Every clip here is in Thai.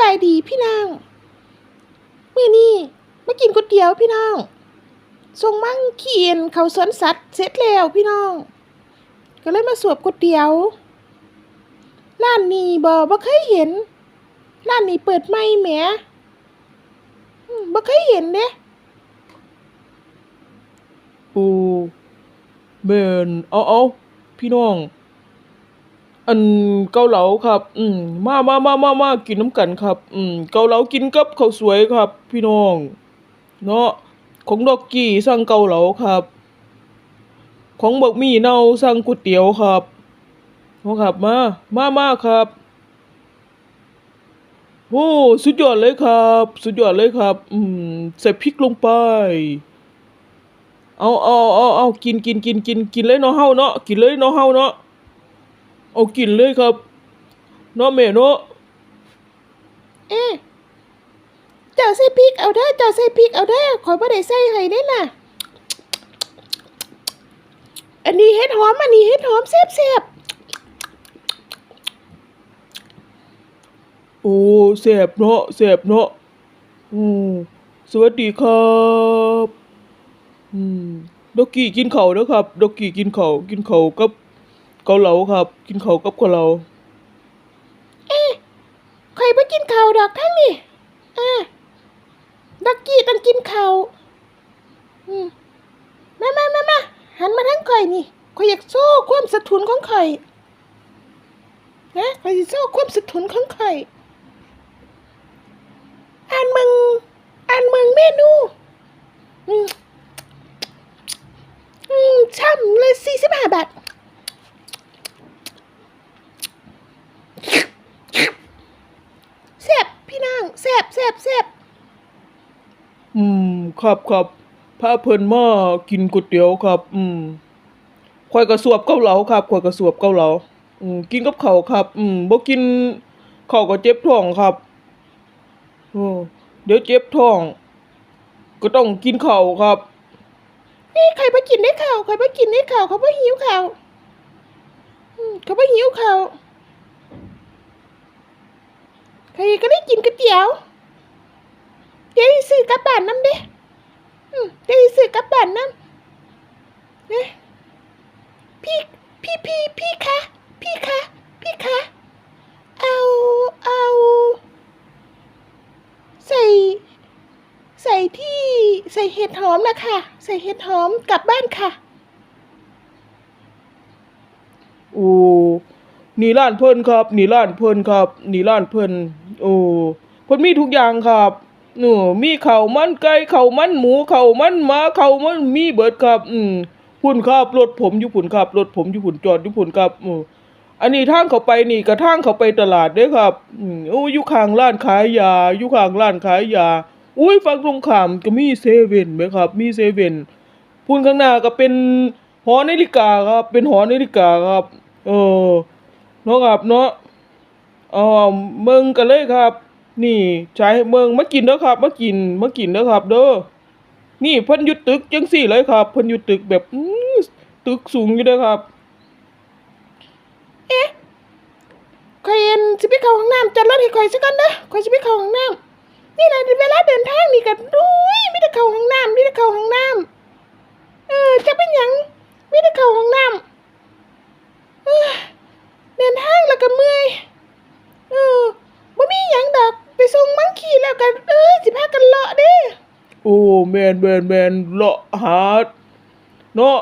บายดีพี่น้องมื้อนี้มากินก๋วยเตี๋ยวพี่น้องส่งมั่งเขียนเขาสวนสัตว์เสร็จแล้วพี่น้อง ก็เลยมาสวบก๋วยเตี๋ยวร้านนี้บ่บ่เคยเห็นร้านนี้เปิดใหม่แหมอืมบ่เคยเห็นเด้โอ้แม่นเอาเอาพี่น้อง อันเกาเหลาครับ อืมมามามามามากินน้ำกันครับ อืมเกาเหลากินกับข้าวสวยครับ พี่น้อง เนาะของดอกกี้สั่งเกาเหลาครับ ของบักหมี่เน่าสั่งก๋วยเตี๋ยวครับเอาครับมา มามาครับโอ้สุดยอดเลยครับ สุดยอดเลยครับ อืมใส่พริกลงไป เอาเอาเอาเอากินกินกินกินกินเลยเนาะเฮาเนาะกินเลยเนาะเฮาเนาะ เอากินเลยครับเนาะแม่เนาะเอ๊ะเจ้าใส่พริกเอาเด้อเจ้าใส่พริกเอาเด้อขอยบ่ได้ใส่ให้เด้น่ะ อันนี้เฮ็ดหอมอันนี้เฮ็ดหอมแซ่บโอ้แสบเนาะแสบเนาะอืมสวัสดีครับอืมดอกกี้กินข้าวเด้อครับดอกกี้กินข้าวกินข้าวกับ เกาเหลาครับ กินเขาวกับเกาเหลาเอ๊ะข่อยบ่กินข้าวดอกทั้งนี่อ่าดักกี้ต้องกินข้าวอืมมามามามาหันมาทางข่อยนี่ข่อยอยากโซ่ความสะทุนของข่อยนะข่อยสิโซ่ความสะทุนของข่อยอ่านมึงอ่านมึงเมนู อืมอืมช่ำเลยสี่สิบห้าบาท แซ่บพี่นางแซ่บแซ่บแซ่บอืม ครับครับพาเพิ่นมากินก๋วยเตี๋ยวครับ อืมข่อยก็สวบเกาเหลาครับข่อยก็สวบเกาเหลา อืมกินกับข้าวครับ อืมบ่กินข้าวก็เจ็บท้องครับโอ้เดี๋ยวเจ็บท้อง ก็ต้องกินข้าวครับ นี่ใครมากินได้ข่าวใครมากินได้ข่าวเขาไม่หิวข่าวอืมเขาไม่หิวข่าวใครก็ได้กินก๋วยเตี๋ยวเดี๋ยวสิ ซื้อกลับบ้านน้ำเด้เดี๋ยวสิซื้อกลับบ้านน้ำเนี่ยพี่พี่พี่พี่คะพี่คะพี่คะเอาเอาใส่ใส่ที่ใส่เห็ดหอมนะค่ะ ใส่เห็ดหอมกลับบ้านค่ะโอ้นี่ร้านเพิ่นครับ นี่ร้านเพิ่นครับ นี่ร้านเพิ่นโอ้เพิ่นมีทุกอย่างครับ หนูมีเข้ามันไก่เข้ามันหมูเข้ามันหมาเข้ามันมีเบิดครับ อืมพุ่นครับรถผมอยู่พุ่นครับรถผมอยู่พุ่นจอดอยู่พุ่นครับอืออันนี้ทางเขาไปนี่กระทางเขาไปตลาดเด้อครับอืมโอ้อยู่ข้างร้านขายยาอยู่ข้างร้านขายยาอุ้ยฝั่งตรงขามก็มีเซเว่นไหมครับ มีเซเว่นพุ่นข้างหน้าก็เป็นหอนาฬิกาครับ เป็นหอนาฬิกาครับ เออเนาะครับเนาะอ๋อเมืองกันเลยครับ นี่ใช้เมืองมากินเด้อครับมากินมากินเด้อครับ เด้อนี่เพิ่นอยู่ตึกจังสี่เลยครับเพิ่นอยู่ตึกแบบอตึกสูงอยู่เด้อครับคอยเอ็นสิไปเข้าห้องน้ำจัดรถให้คอยสักก่อนนะคอยสิไปเข้าห้องน้ำนี่แหละเวลาเดินทางนี่กันดุยไม่ได้เข้าห้องน้ำไม่ได้เข้าห้องน้ำเออจะเป็นหยังไม่ได้เข้าห้องน้ำเดินทางแล้วก็เมื่อยเออบ่มีหยังดอกไปส่งมังคีแล้ว กันเออสิพากันเลาะเด้โอ้แมนแมนแมนเลาะหาเนาะ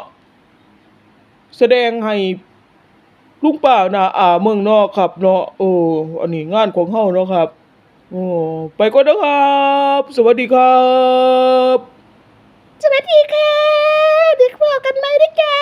แสดงให้ลุงป้านาอาเมืองนอกครับเนาะโอ้อันนี้งานของเฮาเนาะครับโอ้ไปก่อนนะครับ สวัสดีครับ สวัสดีค่ะเด็กพอกันไหมเด้อจ้า